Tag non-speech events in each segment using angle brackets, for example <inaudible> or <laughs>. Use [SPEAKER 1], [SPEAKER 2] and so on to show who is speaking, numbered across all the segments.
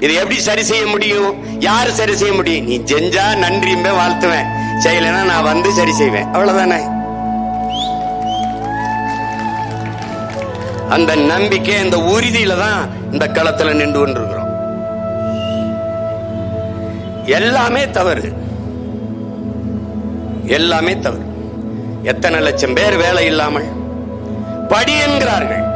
[SPEAKER 1] இதை எப்படி சரி செய்ய முடியும்? யாரு சரி செய்ய முடியும்? நீ செஞ்சா நன்றியுமே வாழ்த்துவேன். செய்யலைன்னா நான் வந்து சரி செய்வேன். அவ்வளவுதானே? அந்த நம்பிக்கை அந்த உறுதியில தான் இந்த களத்துல நின்று கொண்டிருக்கிறோம். எல்லாமே தவறு. எல்லாமே தவறு. எத்தனை லட்சம் பேர் வேலை இல்லாமல் படி என்கிறார்கள்.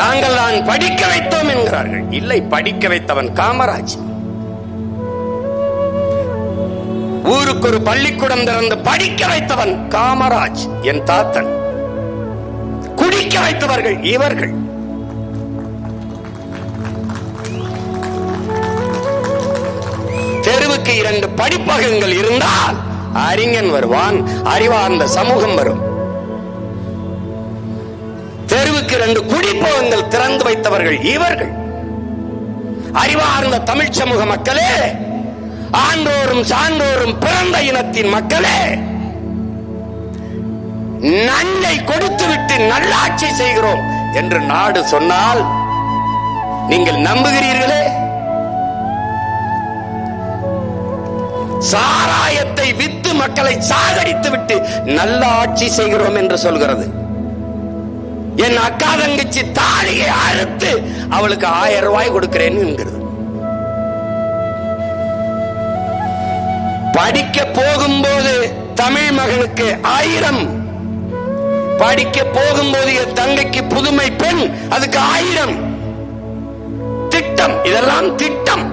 [SPEAKER 1] நாங்கள் தான் படிக்க வைத்தோம் என்கிறார்கள். இல்லை படிக்க வைத்தவன் காமராஜ் ஊருக்கு ஒரு பள்ளிக்கூடம் திறந்து படிக்க வைத்தவன் காமராஜ் என் தாத்தன். குடிக்க வைத்தவர்கள் இவர்கள். தெருவுக்கு இரண்டு படிப்பகங்கள் இருந்தால் அறிஞன் வருவான் அறிவார்ந்த சமூகம் வரும். தெருவுக்கு இரண்டு குடிப்பகங்கள் திறந்து வைத்தவர்கள் இவர்கள். அறிவார்ந்த தமிழ் சமூக மக்களே ஆண்டோரும் சான்றோரும் பிறந்த இனத்தின் மக்களே நன்மை கொடுத்துவிட்டு நல்லாட்சி செய்கிறோம் என்று நாடு சொன்னால் நீங்கள் நம்புகிறீர்களே? சாராயத்தை வித்து மக்களை சாகடித்து விட்டு நல்ல ஆட்சி செய்கிறோம் என்று சொல்கிறது. என் அக்கா தங்கச்சி தாலியை அறுத்து அவளுக்கு ஆயிரம் ரூபாய் கொடுக்கிறேன்னு படிக்க போகும்போது தமிழ் மகனுக்கு ஆயிரம். படிக்க போகும்போது என் தங்கைக்கு புதுமை பெண் அதுக்கு ஆயிரம். திட்டம் இதெல்லாம் திட்டம்.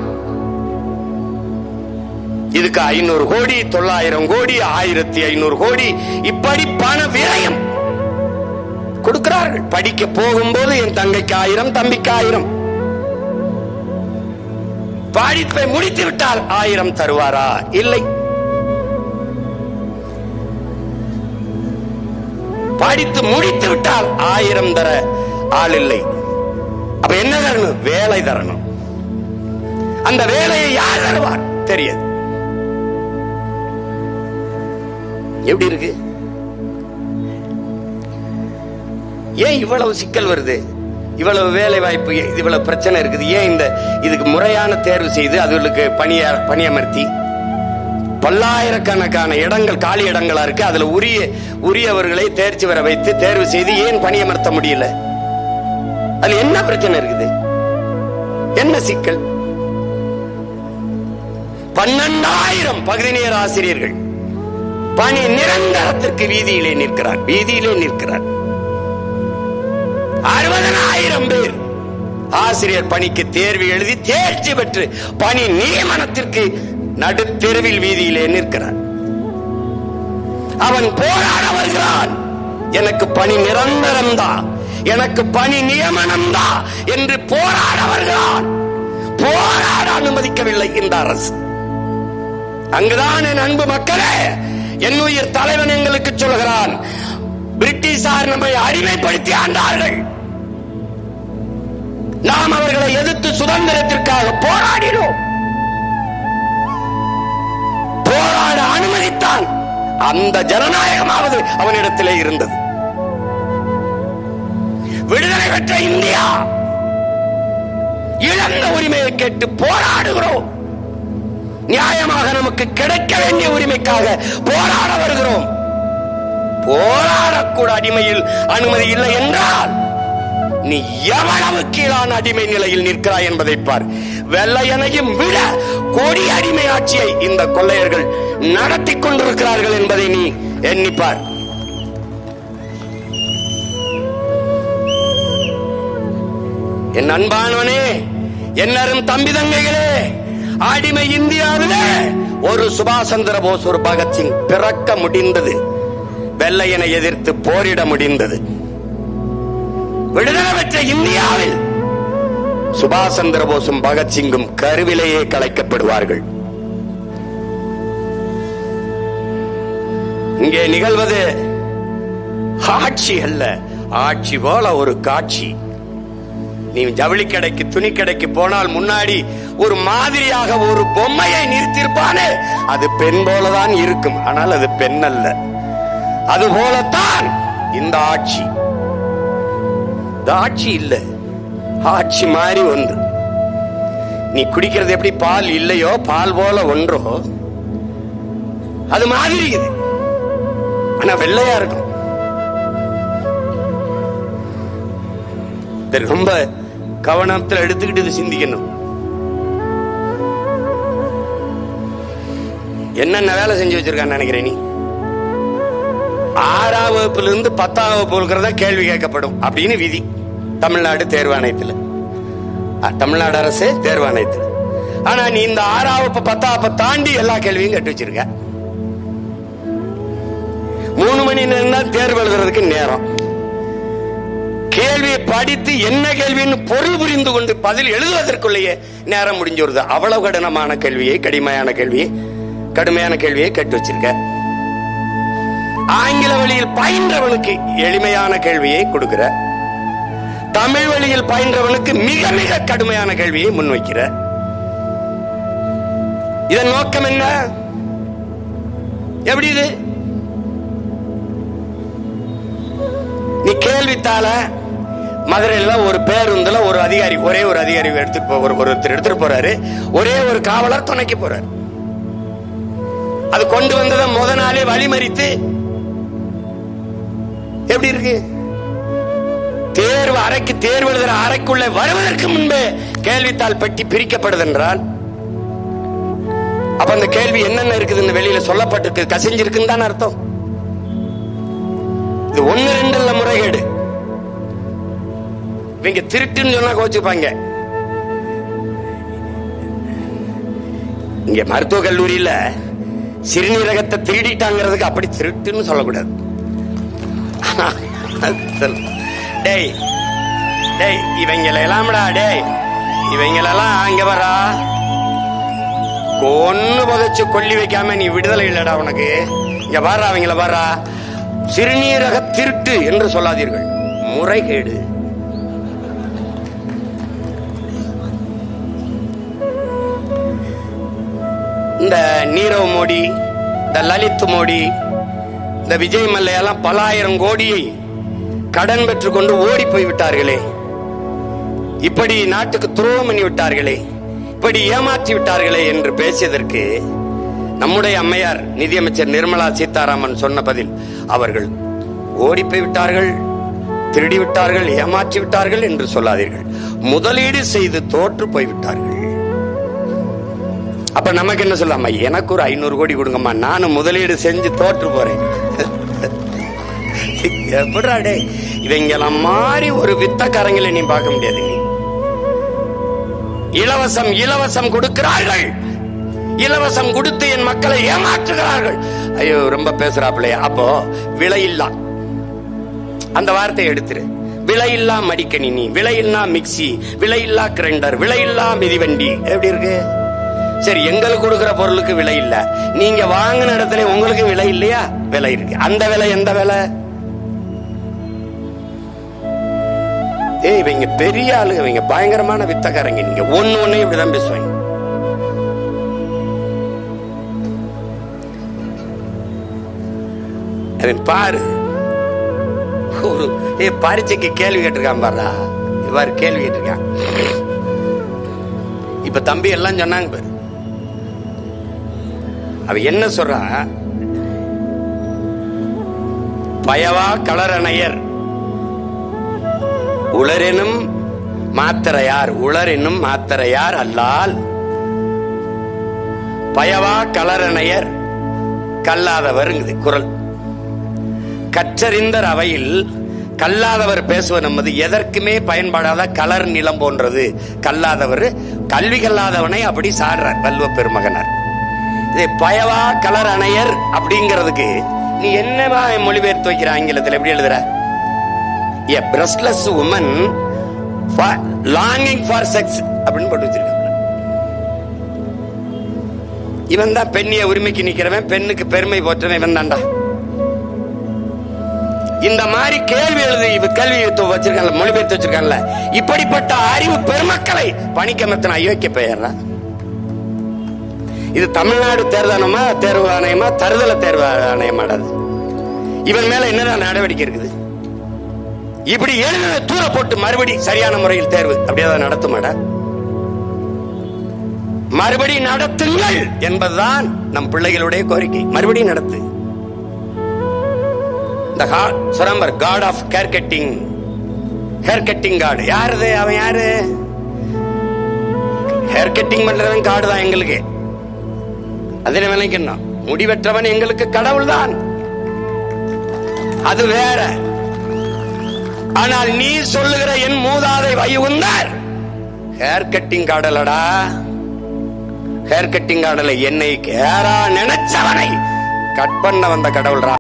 [SPEAKER 1] இதுக்கு ஐநூறு கோடி தொள்ளாயிரம் கோடி ஆயிரத்தி ஐநூறு கோடி இப்படி பண விரயம். கொடுக்கிறார்கள். படிக்க போகும்போது என் தங்கைக்கு ஆயிரம் தம்பிக்கு ஆயிரம். படிப்பை முடித்து விட்டால் ஆயிரம் தருவாரா? இல்லை. படித்து முடித்து விட்டால் ஆயிரம் தர ஆள் இல்லை. அப்ப என்ன தரணும்? வேலை தரணும். அந்த வேலையை யார் தருவார்? தெரியாது. எப்படி இருக்கு? ஏன் இவ்வளவு சிக்கல் வருது? இவ்வளவு வேலை வாய்ப்பு இவ்வளவு பிரச்சனை இருக்குது. ஏன் இந்த இதுக்கு முறையான தேர்வு செய்து அதுகளுக்கு பணிய பணியமர்த்தி? பல்லாயிரக்கணக்கான இடங்கள் காலி இடங்களா இருக்கு. அதுல உரிய உரியவர்களை தேர்ச்சி வர வைத்து தேர்வு செய்து ஏன் பணியமர்த்த முடியல? அதுல என்ன பிரச்சனை இருக்குது? என்ன சிக்கல்? பன்னெண்டாயிரம் பகுதி நேர ஆசிரியர்கள் பணி நிரந்தரத்திற்கு வீதியிலே நிற்கிறார். வீதியிலே நிற்கிறார். அறுபதனாயிரம் பேர். ஆசிரியர் பணிக்கு தேர்வு எழுதி தேர்ச்சி பெற்று பணி நியமனத்திற்கு நடுத்தெருவில் வீதியிலே நிற்கிறார். அவன் போராட வருகிறான். எனக்கு பணி நிரந்தரம் தான் எனக்கு பணி நியமனம் தான் என்று போராட வருகிறான். போராட அனுமதிக்கவில்லை இந்த அரசு. அங்குதான் என் அன்பு மக்களே என் உயிர் தலைவன் எங்களுக்கு சொல்கிறான் பிரிட்டிஷார் நம்மை அடிமைப்படுத்தி ஆண்டார்கள். நாம் அவர்களை எதிர்த்து சுதந்திரத்திற்காக போராடினோம். போராட அனுமதித்தான் அந்த ஜனநாயகமாவது அவனிடத்திலே இருந்தது. விடுதலை பெற்ற இந்தியா இழந்த உரிமையை கேட்டு போராடுகிறோம். நியாயமாக நமக்கு கிடைக்க வேண்டிய உரிமைக்காக போராட வருகிறோம். போராடக்கூட அடிமையில் அனுமதி இல்லை என்றால் நீ எவ்வளவு கீழான அடிமை நிலையில் நிற்கிறாய் என்பதை பார். வெள்ளையனையும் விட கோடி அடிமை ஆட்சியை இந்த கொள்ளையர்கள் நடத்தி கொண்டிருக்கிறார்கள் என்பதை நீ எண்ணிப்பார் என் அன்பானவனே என்னரும் தம்பி தங்கைகளே அடிமை இந்தியாவிலே ஒரு சுபாஷ் சந்திர போஸ் ஒரு பகத்சிங் பிறக்க முடிந்தது. வெள்ளையனை எதிர்த்து போரிட முடிந்தது. விடுதலை பெற்ற இந்தியாவில் சுபாஷ் சந்திரபோஸும் பகத்சிங்கும் கருவிலேயே கலைக்கப்படுவார்கள். இங்கே நிகழ்வது ஆட்சி அல்ல ஆட்சி போல ஒரு காட்சி. நீ ஜவுளி கடைக்கு துணி கடைக்கு போனால் முன்னாடி ஒரு மாதிரியாக ஒரு பொம்மையை நிறுத்தியிருப்பானே? அது பெண் போலதான் இருக்கும். ஆனால் அது பெண் அல்ல அது போலத்தான் இந்த ஆட்சி. இந்த ஆட்சி இல்லை. ஆட்சி மாறி ஒன்று. நீ குடிக்கிறது எப்படி பால் இல்லையோ பால் போல ஒன்றோ? அது மாதிரி இது ஆனா வெள்ளையா இருக்கும். ரொம்ப கவனத்தில் எடுத்துக்கிட்டு இது சிந்திக்கணும். என்னென்ன வேலை செஞ்சு வச்சிருக்கான்னு நினைக்கிறேன் நீ? ஆறாம் வகுப்புல இருந்து பத்தாம் வகுப்பு இருக்கிறதா கேள்வி கேட்கப்படும் அப்படின்னு விதி. தமிழ்நாடு தேர்வாணையத்தில் தமிழ்நாடு அரசு தேர்வாணையத்தில் ஆனா நீ இந்த ஆறாம் வகுப்பு பத்தாம் தாண்டி எல்லா கேள்வியும் கட்டு வச்சிருக்க. மூணு மணி நேரம் தான் தேர்வு எழுதுறதுக்கு நேரம். கேள்வியை படித்து என்ன கேள்வின்னு பொருள் புரிந்து கொண்டு பதில் எழுதுவதற்குள்ளேயே நேரம் முடிஞ்சு வருது. அவ்வளவு கடினமான கேள்வியை கடுமையான கேள்வியை கடுமையான கேள்வியை கட்டு வச்சிருக்க. ஆங்கில வழியில் பயின்றவனுக்கு எளிமையான கேள்வியை கொடுக்கிற தமிழ் வழியில் பயின்றவனுக்கு மிக மிக கடுமையான கேள்வியை முன்வைக்கிற. இதன் நோக்கம் என்ன? எப்படி இது? நீ கேள்வித்தால மதுரையில ஒரு பேருந்துல ஒரு அதிகாரி ஒரே ஒரு அதிகாரி எடுத்துட்டு போ ஒரு- ஒருத்தர் எடுத்துட்டு போறாரு. ஒரே ஒரு காவலர் துணைக்கு போறாரு. அது கொண்டு வந்ததை முத நாளே வழிமறித்து எப்படி இருக்கு? தேர்வு அறைக்கு தேர்வு எழுதுற அறைக்குள்ள வருவதற்கு முன்பே கேள்வித்தாள் பெட்டி பிரிக்கப்படுது என்றால் அப்ப அந்த கேள்வி என்னென்ன இருக்குதுன்னு வெளியில சொல்லப்பட்டிருக்கு. கசிஞ்சிருக்குன்னு தானே அர்த்தம். இது ஒண்ணு ரெண்டு இல்ல முறைகேடு. இவங்க திருட்டுன்னு சொன்னா கோச்சுப்பாங்க. இங்க மருத்துவ கல்லூரியில சிறுநீரகத்தை திருடிட்டாங்கிறதுக்கு அப்படி திருட்டுன்னு சொல்லக்கூடாது. <laughs> டேய் டேய் இவங்கள எல்லாம்டா டேய். இவங்களெல்லாம் அங்க வரா கொன்னு புதைச்சு கொல்லி வைக்காம நீ விடுதலை இல்லடா உனக்கு. இங்க பாரா அவங்கள பாரா. சிறுநீரக திருட்டு என்று சொல்லாதீர்கள். முறைகேடு. இந்த நீரவ் மோடி இந்த லலித் மோடி இந்த விஜய் மல்லையெல்லாம் பல ஆயிரம் கோடியை கடன் பெற்றுக்கொண்டு ஓடி போய் விட்டார்களே இப்படி நாட்டுக்கு துரோகம் பண்ணி விட்டார்களே. இப்படி ஏமாற்றி விட்டார்களே என்று பேசியதற்கு நம்முடைய அம்மையார் நிதியமைச்சர் நிர்மலா சீதாராமன் சொன்ன பதில் அவர்கள் ஓடி போய் விட்டார்கள் திருடி விட்டார்கள் ஏமாற்றி விட்டார்கள் என்று சொல்லாதீர்கள். முதலீடு செய்து தோற்று போய் விட்டார்கள் அப்ப நமக்கு என்ன சொல்லாமா எனக்கு ஒரு ஐநூறு கோடி கொடுங்கம்மா நானும் முதலீடு செஞ்சு தோற்று போறேன். எப்படா டே இவங்கள மாதிரி ஒரு வித்தக்காரங்களை நீ பார்க்க முடியாது நீ. இலவசம் இலவசம் கொடுக்கிறார்கள். இலவசம் கொடுத்து என் மக்களை ஏமாற்றுகிறார்கள். ஐயோ ரொம்ப பேசுறாப்லையா அப்போ விலையில்லா அந்த வார்த்தையை எடுத்துரு. விலையில்லா மடிக்கணினி விலையில்லா மிக்சி விலையில்லா கிரைண்டர் விலையில்லா மிதிவண்டி. எப்படி இருக்கு? சரி எங்களுக்கு கொடுக்கிற பொருளுக்கு விலை இல்ல. நீங்க வாங்கின இடத்துல உங்களுக்கு விலை இல்லையா? விலை இருக்கு. அந்த விலை எந்த விலை? ஏய் இவங்க பெரிய ஆளுங்க இவங்க பயங்கரமான வித்தக்காரங்க நீங்க ஒன்னு ஒண்ணு இப்படிதான் பேசுவாங்க. பாரு. ஒரு ஏ பரீட்சைக்கு கேள்வி கேட்டிருக்கான் பாருடா. இவ்வாறு கேள்வி கேட்டிருக்கான். இப்ப தம்பி எல்லாம் சொன்னாங்க பாரு. அவ என்ன சொல்றா? பயவா கலரணையர். உளரெனும் மாத்திரையார் உளரெனும் மாத்திரையார் அல்லால். பயவா கலரணையர் கல்லாதவருங்குது குரல். கற்றறிந்தர் அவையில் கல்லாதவர் பேசுவது நமது எதற்குமே பயன்படாத கலர் நிலம் போன்றது. கல்லாதவர் கல்வி கல்லாதவனை அப்படி சாடுறார் வல்வ பெருமகனார். பயவா கலர் அணையர் அப்படிங்கிறதுக்கு நீ என்னவா மொழிபெயர்த்து வைக்கிற ஆங்கிலத்தில்? எப்படி எழுதுற? A breastless woman longing for sex அப்படின்னு போட்டு வச்சிருக்காங்க. இவன் தான் பெண்ணிய உரிமைக்கு நிக்கிறவன் பெண்ணுக்கு பெருமை போற்றவன் இவன் தான்டா. இந்த மாதிரி கேள்வி எழுதி இவ கேள்வி வச்சிருக்கான்ல மொழிபெயர்த்து வச்சிருக்கான்ல இப்படிப்பட்ட அறிவு பெருமக்களை பணிக்கமத்தன அயோக்கிய பெயர்றான் இது தமிழ்நாடு தேர்தானமா தேர்வு ஆணையமா தருதல தேர்வு ஆணையமாடாது. இவன் மேல என்னதான் நடவடிக்கை இருக்குது? இப்படி எழுதின தூர போட்டு மறுபடி சரியான முறையில் தேர்வு அப்படியே அதை நடத்துமாடா? மறுபடி நடத்துங்கள் என்பதுதான் நம் பிள்ளைகளுடைய கோரிக்கை. மறுபடி நடத்து. இந்த சுரம்பர் god of hair cutting hair cutting god யாரு அவன் யாரு? ஹேர் கட்டிங் பண்றவன் காடு தான் எங்களுக்கு. அதில் விளைக்கணும் முடிவெற்றவன் எங்களுக்கு கடவுள் தான் அது வேற. ஆனால் நீ சொல்லுகிற என் மூதாதை வைகுந்தார். ஹேர் கட்டிங் காடலடா. ஹேர் கட்டிங் காடலை என்னை கேரா நினைச்சவனை. கட் பண்ண வந்த கடவுள்ரா.